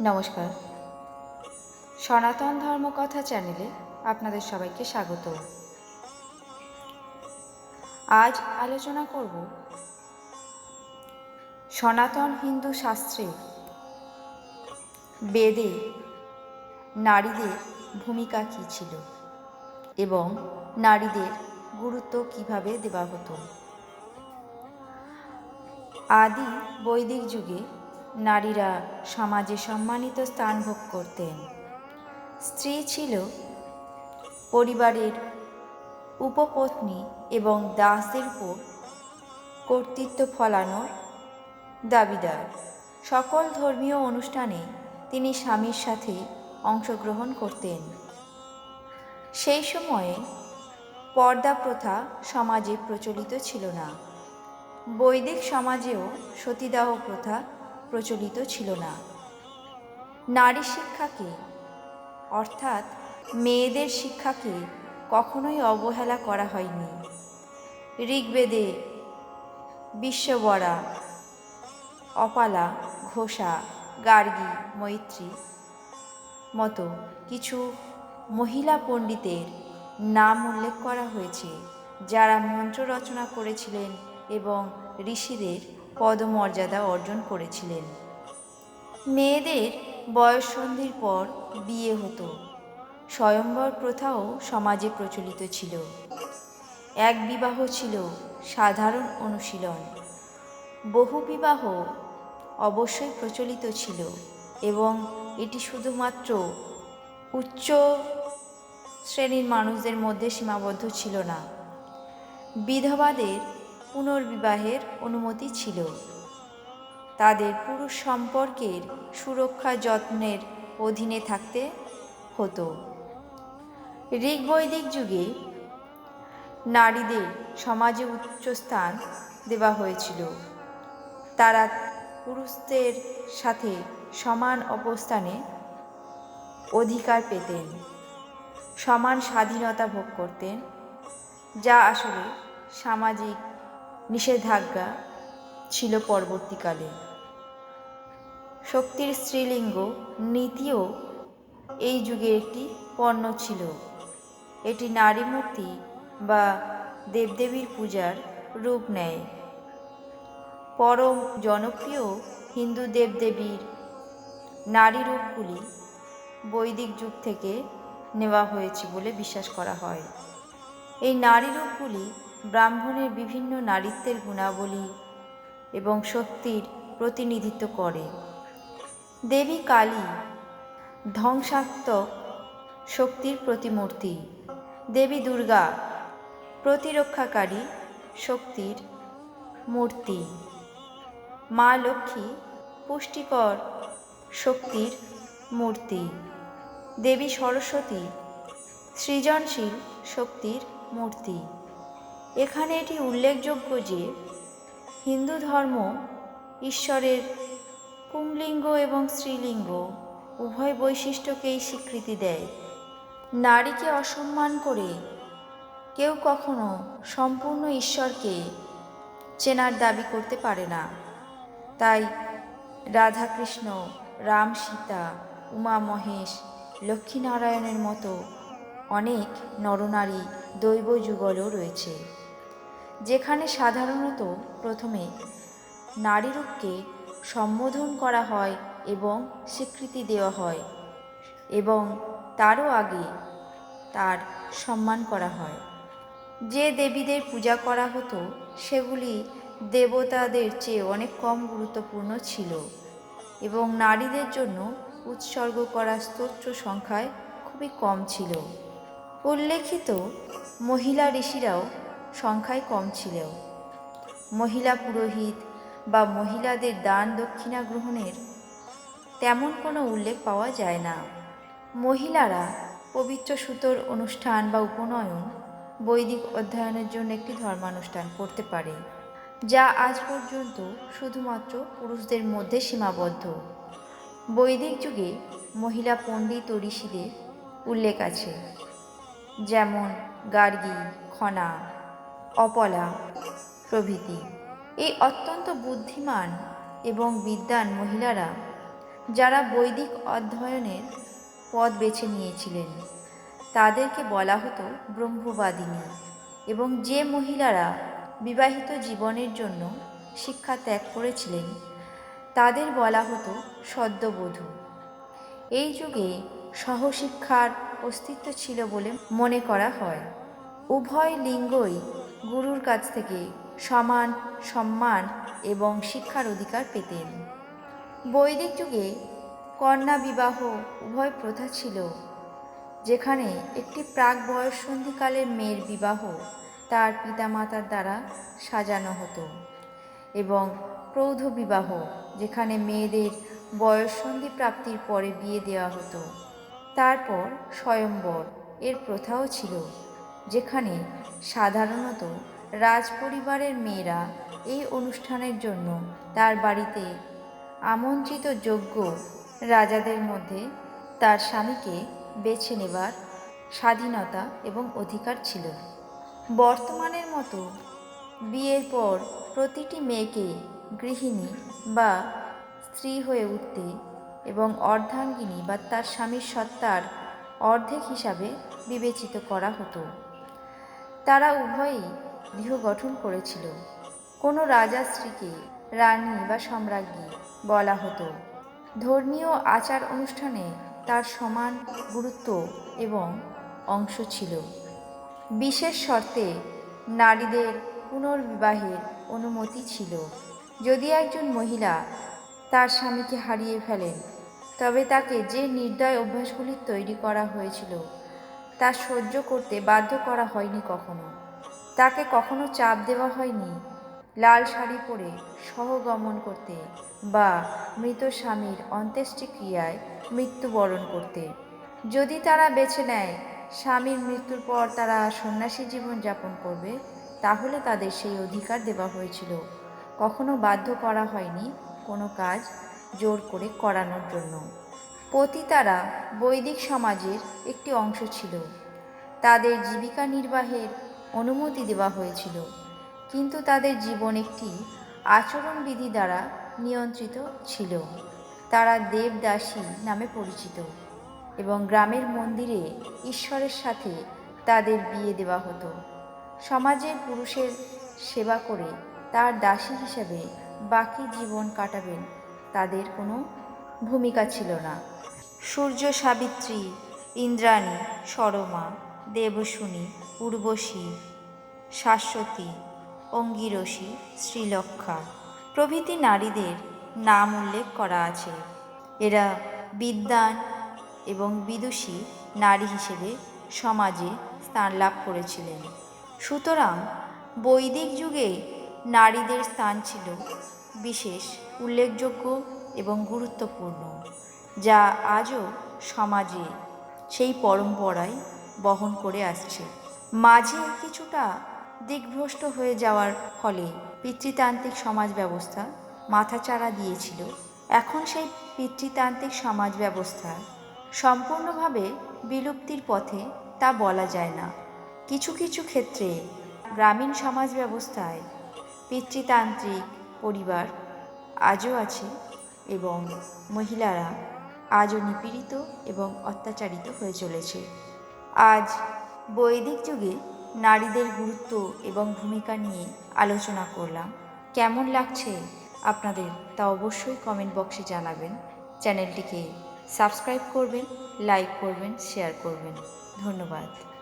নমস্কার। সনাতন ধর্মকথা চ্যানেলে আপনাদের সবাইকে স্বাগত। আজ আলোচনা করব সনাতন হিন্দু শাস্ত্রে বেদে নারীদের ভূমিকা কী ছিল এবং নারীদের গুরুত্ব কীভাবে দেওয়া হতো? আদি বৈদিক যুগে নারীরা সমাজে সম্মানিত স্থান ভোগ করতেন। স্ত্রী ছিল পরিবারের উপপত্নী এবং দাসদের উপর কর্তৃত্ব ফলানোর দাবিদার। সকল ধর্মীয় অনুষ্ঠানে তিনি স্বামীর সাথে অংশগ্রহণ করতেন। সেই সময়ে পর্দা প্রথা সমাজে প্রচলিত ছিল না। বৈদিক সমাজেও সতীদাহ প্রথা প্রচলিত ছিল না। নারী শিক্ষাকে অর্থাৎ মেয়েদের শিক্ষাকে কখনোই অবহেলা করা হয়নি? ঋগ্বেদে বিশ্ববরা, অপালা, ঘোষা, গার্গী, মৈত্রী মতো কিছু মহিলা পণ্ডিতের নাম উল্লেখ করা হয়েছে, যারা মন্ত্র রচনা করেছিলেন এবং ঋষিদের পদমর্যাদা অর্জন করেছিলেন। মেয়েদের বয়ঃসন্ধির পর বিয়ে হতো। স্বয়ম্বর প্রথাও সমাজে প্রচলিত ছিল। এক বিবাহ ছিল সাধারণ অনুশীলন। বহু বিবাহ অবশ্যই প্রচলিত ছিল এবং এটি শুধুমাত্র উচ্চ শ্রেণির মানুষদের মধ্যে সীমাবদ্ধ ছিল না। বিধবাদের পুনর্বিবাহের অনুমতি ছিল। তাদের পুরুষ সম্পর্কের সুরক্ষা যত্নের অধীনে থাকতে হতো। ঋগ্বৈদিক যুগে নারীদের সমাজে উচ্চস্থান দেওয়া হয়েছিল। তারা পুরুষদের সাথে সমান অবস্থানে অধিকার পেতেন, সমান স্বাধীনতা ভোগ করতেন, যা আসলে সামাজিক নিষেধাজ্ঞা ছিল পরবর্তীকালে। শক্তির স্ত্রীলিঙ্গ নীতিও এই যুগে একটি পণ্য ছিল। এটি নারী মূর্তি বা দেবদেবীর পূজার রূপ নেয়। পরম জনপ্রিয় হিন্দু দেবদেবীর নারী রূপগুলি বৈদিক যুগ থেকে নেওয়া হয়েছে বলে বিশ্বাস করা হয়। এই নারী রূপগুলি ব্রাহ্মণের বিভিন্ন নারীত্বের গুণাবলী এবং শক্তির প্রতিনিধিত্ব করে। দেবী কালী ধ্বংসাত্মক শক্তির প্রতিমূর্তি। দেবী দুর্গা প্রতিরক্ষাকারী শক্তির মূর্তি। মা লক্ষ্মী পুষ্টিকর শক্তির মূর্তি। দেবী সরস্বতী সৃজনশীল শক্তির মূর্তি। এখানে এটি উল্লেখযোগ্য যে হিন্দু ধর্ম ঈশ্বরের পুংলিঙ্গ এবং স্ত্রীলিঙ্গ উভয় বৈশিষ্ট্যকেই স্বীকৃতি দেয়। নারীকে অসম্মান করে কেউ কখনো সম্পূর্ণ ঈশ্বরকে চেনার দাবি করতে পারে না। তাই রাধাকৃষ্ণ, রাম সীতা, উমা মহেশ, লক্ষ্মীনারায়ণের মতো অনেক নরনারী দৈব যুগলও রয়েছে। যেখানে সাধারণত প্রথমে নারীরূপকে সম্বোধন করা হয় এবং স্বীকৃতি দেওয়া হয় এবং তারও আগে তার সম্মান করা হয়। যে দেবীদের পূজা করা হতো, সেগুলি দেবতাদের চেয়ে অনেক কম গুরুত্বপূর্ণ ছিল এবং নারীদের জন্য উৎসর্গ করা স্তোত্র সংখ্যায় খুবই কম ছিল। উল্লেখিত মহিলা ঋষিরাও সংখ্যায় কম ছিল মহিলা পুরোহিত বা মহিলাদের দান দক্ষিণা গ্রহণের তেমন কোনো উল্লেখ পাওয়া যায় না। মহিলারা পবিত্র সুতোর অনুষ্ঠান বা উপনয়ন, বৈদিক অধ্যয়নের জন্য একটি ধর্মানুষ্ঠান করতে পারে, যা আজ পর্যন্ত শুধুমাত্র পুরুষদের মধ্যে সীমাবদ্ধ। বৈদিক যুগে মহিলা পণ্ডিত ও ঋষিদের উল্লেখ আছে, যেমন গার্গী, খনা অপলা প্রভৃতি। এই অত্যন্ত বুদ্ধিমান এবং বিদ্যান মহিলারা যারা বৈদিক অধ্যয়নের পথ বেছে নিয়েছিলেন, তাদেরকে বলা হতো ব্রহ্মবাদিনী এবং যে মহিলারা বিবাহিত জীবনের জন্য শিক্ষা ত্যাগ করেছিলেন, তাদের বলা হতো সদ্যবধূ। এই যুগে সহশিক্ষার অস্তিত্ব ছিল বলে মনে করা হয়। উভয় লিঙ্গই গুরুর কাছ থেকে সমান সম্মান এবং শিক্ষার অধিকার পেতেন। বৈদিক যুগে কন্যা বিবাহ উভয় প্রথা ছিল, যেখানে একটি প্রাক বয়ঃসন্ধিকালের মেয়ের বিবাহ তার পিতামাতার দ্বারা সাজানো হতো এবং প্রৌধ বিবাহ, যেখানে মেয়েদের বয়ঃসন্ধি প্রাপ্তির পরে বিয়ে দেওয়া হতো। তারপর স্বয়ম্বর এর প্রথাও ছিল। যেখানে সাধারণত রাজপরিবারের মেয়েরা এই অনুষ্ঠানের জন্য তার বাড়িতে আমন্ত্রিত যোগ্য রাজাদের মধ্যে তার স্বামীকে বেছে নেবার স্বাধীনতা এবং অধিকার ছিল। বর্তমানের মতো বিয়ের পর প্রতিটি মেয়েকে গৃহিণী বা স্ত্রী হয়ে উঠতে এবং অর্ধাঙ্গিনী বা তার স্বামীর সত্তার অর্ধেক হিসাবে বিবেচিত করা হতো। তারা উভয়ই গৃহ গঠন করেছিল। কোনো রাজা স্ত্রীকে রানী বা সম্রাজ্ঞী বলা হতো। ধর্মীয় আচার অনুষ্ঠানে তার সমান গুরুত্ব এবং অংশ ছিল। বিশেষ শর্তে নারীদের পুনর্বিবাহের অনুমতি ছিল। যদি একজন মহিলা তার স্বামীকে হারিয়ে ফেলেন, তবে তাকে যে নির্দয় অভ্যাসগুলি তৈরি করা হয়েছিল তা সহ্য করতে বাধ্য করা হয়নি কখনো। তাকে কখনো চাপ দেওয়া হয়নি। লাল শাড়ি পরে সহগমন করতে বা মৃত স্বামীর অন্ত্যেষ্টিক্রিয়ায় মৃত্যুবরণ করতে। যদি তারা বেছে নেয়, স্বামীর মৃত্যুর পর তারা সন্ন্যাসী জীবন যাপন করবে, তাহলে তাদের সেই অধিকার দেওয়া হয়েছিল। কখনো বাধ্য করা হয়নি কোনো কাজ জোর করে করানোর জন্য। পতিতারা বৈদিক সমাজের একটি অংশ ছিল। তাদের জীবিকা নির্বাহের অনুমতি দেওয়া হয়েছিল, কিন্তু তাদের জীবন একটি আচরণবিধি দ্বারা নিয়ন্ত্রিত ছিল। তারা দেবদাসী নামে পরিচিত এবং গ্রামের মন্দিরে ঈশ্বরের সাথে তাদের বিয়ে দেওয়া হতো। সমাজের পুরুষের সেবা করে তার দাসী হিসেবে বাকি জীবন কাটাবেন তাদের কোনো ভূমিকা ছিল না। সূর্য সাবিত্রী, ইন্দ্রাণী, সরমা দেবশুনী উর্বশী, শাশ্বতী, অঙ্গিরসী, শ্রীলক্ষা প্রভৃতি নারীদের নাম উল্লেখ করা আছে। এরা বিদ্বান এবং বিদুষী নারী হিসেবে সমাজে স্থান লাভ করেছিলেন। সুতরাং বৈদিক যুগে নারীদের স্থান ছিল বিশেষ উল্লেখযোগ্য এবং গুরুত্বপূর্ণ, যা আজও সমাজে সেই পরম্পরায় বহন করে আসছে। মাঝে কিছুটা দিকভ্রষ্ট হয়ে যাওয়ার ফলে পিতৃতান্ত্রিক সমাজ ব্যবস্থা মাথাচাড়া দিয়েছিল। এখন সেই পিতৃতান্ত্রিক সমাজ ব্যবস্থা সম্পূর্ণভাবে বিলুপ্তির পথে তা বলা যায় না। কিছু কিছু ক্ষেত্রে গ্রামীণ সমাজ ব্যবস্থায় পিতৃতান্ত্রিক পরিবার আজও আছে। এবং মহিলারা আজও নিপীড়িত এবং অত্যাচারিত হয়ে চলেছে। আজ বৈদিক যুগে নারীদের গুরুত্ব এবং ভূমিকা নিয়ে আলোচনা করলাম। কেমন লাগছে আপনাদের তা অবশ্যই কমেন্ট বক্সে জানাবেন। চ্যানেলটিকে সাবস্ক্রাইব করবেন লাইক করবেন শেয়ার করবেন। ধন্যবাদ।